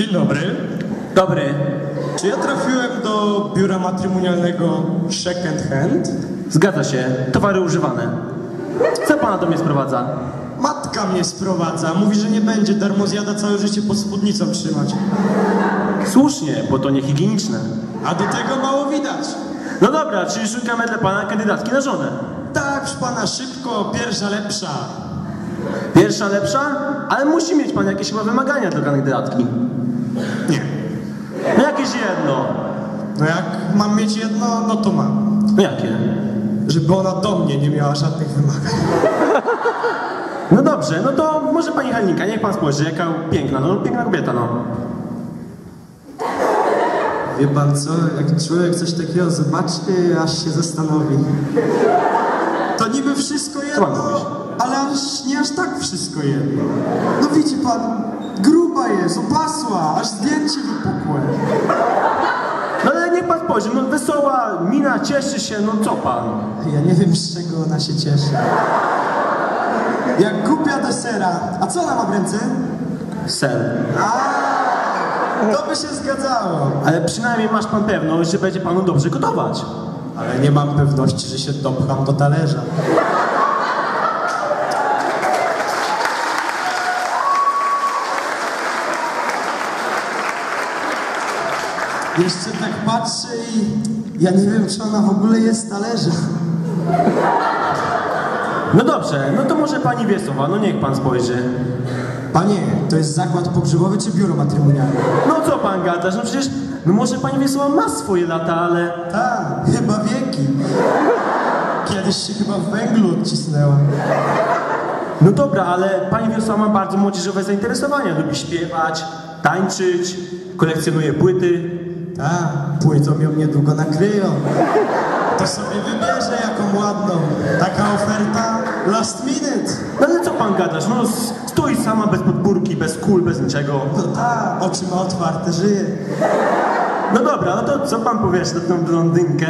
Dzień dobry. Dobry. Czy ja trafiłem do biura matrymonialnego Second Hand? Zgadza się. Towary używane. Co pana do mnie sprowadza? Matka mnie sprowadza. Mówi, że nie będzie darmozjada całe życie pod spódnicą trzymać. Słusznie, bo to niehigieniczne. A do tego mało widać. No dobra, czyli szukamy dla pana kandydatki na żonę. Tak, pana, szybko, pierwsza lepsza. Pierwsza lepsza, ale musi mieć pan jakieś chyba wymagania do kandydatki. Nie. No jakieś jedno. No jak mam mieć jedno, no to mam. Jakie? Żeby ona do mnie nie miała żadnych wymagań. No dobrze, no to może pani Halinka, niech pan spojrzy, jaka piękna, no piękna kobieta, no. Wie pan co, jak człowiek coś takiego zobaczy, aż się zastanowi. To niby wszystko jedno, ale aż nie aż tak wszystko jedno. No widzi pan, gruba jest, opasła, aż zdjęcie wypukłe. No ale niech pan spojrzy, no wesoła, mina, cieszy się, no co pan? Ja nie wiem z czego ona się cieszy. Jak głupia do sera. A co ona ma w ręce? Ser. A, to by się zgadzało. Ale przynajmniej masz pan pewność, że będzie panu dobrze gotować. Ale nie mam pewności, że się dopcham do talerza. Jeszcze tak patrzę i ja nie wiem, czy ona w ogóle jest talerza. No dobrze, no to może pani Wiesowa, no niech pan spojrzy. Panie, to jest zakład pogrzebowy czy biuro matrymonialne? No co pan gadasz, no przecież, no może pani Wiesowa ma swoje lata, ale... Tak, chyba wieki. Kiedyś się chyba w węglu odcisnęła. No dobra, ale pani Wiesowa ma bardzo młodzieżowe zainteresowania. Lubi śpiewać, tańczyć, kolekcjonuje płyty. Tak, płytą ją niedługo nakryją. To sobie wybierze jaką ładną. Taka oferta last minute. No ale co pan gadasz, no s- stoi sama bez podpórki, bez kul, bez niczego. No tak, oczy ma otwarte, żyje. No dobra, no to co pan powiesz na tą blondynkę?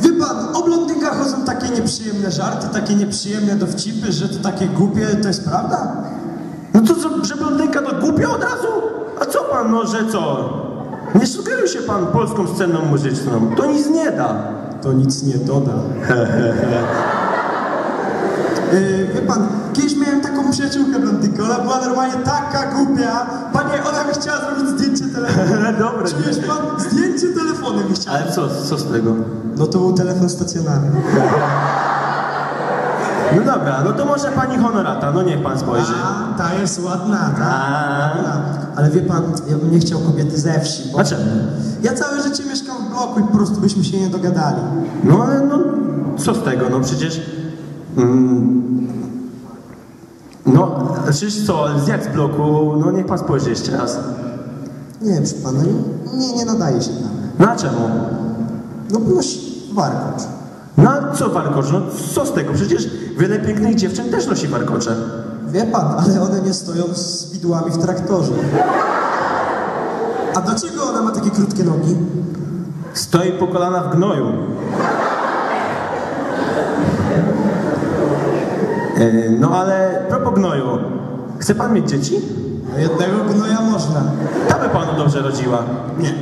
Wie pan, o blondynkach chodzą takie nieprzyjemne żarty, takie nieprzyjemne dowcipy, że to takie głupie, to jest prawda? No to co, że blondynka to głupia od razu? A co pan, no że co? Nie sugeruj się pan polską sceną muzyczną, to nic nie da. To nic nie doda. Yy, wie pan, kiedyś miałem taką przyjaciółkę blondynkę, ona była normalnie taka głupia. Panie, ona mi chciała zrobić zdjęcie telefonu. Dobra, Czujesz pan? Zdjęcie telefonu mi chciała. Ale co, co z tego? No to był telefon stacjonarny. No dobra, no to może pani honorata, no niech pan spojrzy. A, ta jest ładna, ta. A. ładna. Ale wie pan, ja bym nie chciał kobiety ze wsi, bo A czemu? ja całe życie mieszkam w bloku i po prostu byśmy się nie dogadali. No ale no, co z tego, no przecież... Mm, no, przecież co, jak z bloku, no niech pan spojrzy jeszcze raz. Nie, proszę pana, nie, nie, nie nadaje się tam. No a czemu? No nosi warkocz. No a co warkocz, no co z tego, przecież wiele pięknych dziewczyn też nosi warkocze. Wie pan, ale one nie stoją z widłami w traktorze. A dlaczego ona ma takie krótkie nogi? Stoi po kolana w gnoju. E, No ale propos gnoju, chce pan mieć dzieci? No jednego gnoja można. Ta by panu dobrze rodziła. Nie.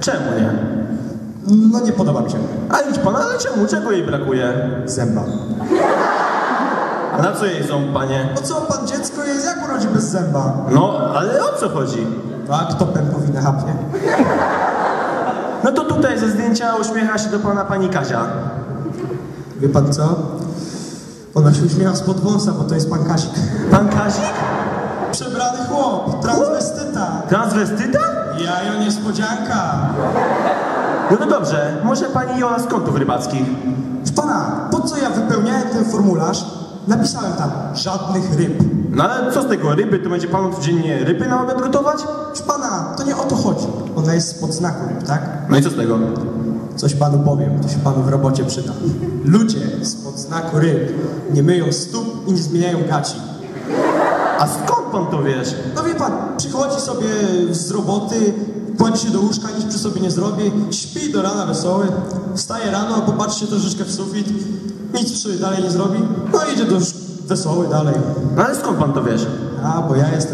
Czemu nie? No nie podoba mi się. A idź pan, ale czemu? Czego jej brakuje? Zęba. A na co jej są, panie? No co pan, dziecko jest jak urodzi bez zęba? No, ale o co chodzi? No a kto pępowinę hapnie? No to tutaj ze zdjęcia uśmiecha się do pana pani Kazia. Wie pan co? Ona się uśmiecha spod wąsa, bo to jest pan Kasik. Pan Kazik? Przebrany chłop, transwestyta. Transwestyta? Jajo niespodzianka. No to dobrze, może pani Jola z kątów rybackich? Pana, po co ja wypełniałem ten formularz? Napisałem tam żadnych ryb. No ale co z tego, ryby, to będzie panu codziennie ryby na obiad gotować? Proszę pana, to nie o to chodzi. Ona jest spod znaku ryb, tak? No i co z tego? Coś panu powiem, to się panu w robocie przyda. Ludzie spod znaku ryb nie myją stóp i nie zmieniają gaci. A skąd pan to wiesz? No wie pan, przychodzi sobie z roboty, kładzie się do łóżka, nic przy sobie nie zrobi, śpi do rana wesoły, wstaje rano, popatrzy się troszeczkę w sufit, nic sobie dalej nie zrobi, no idzie do wesoły dalej. No ale skąd pan to wiesz? A, bo ja jestem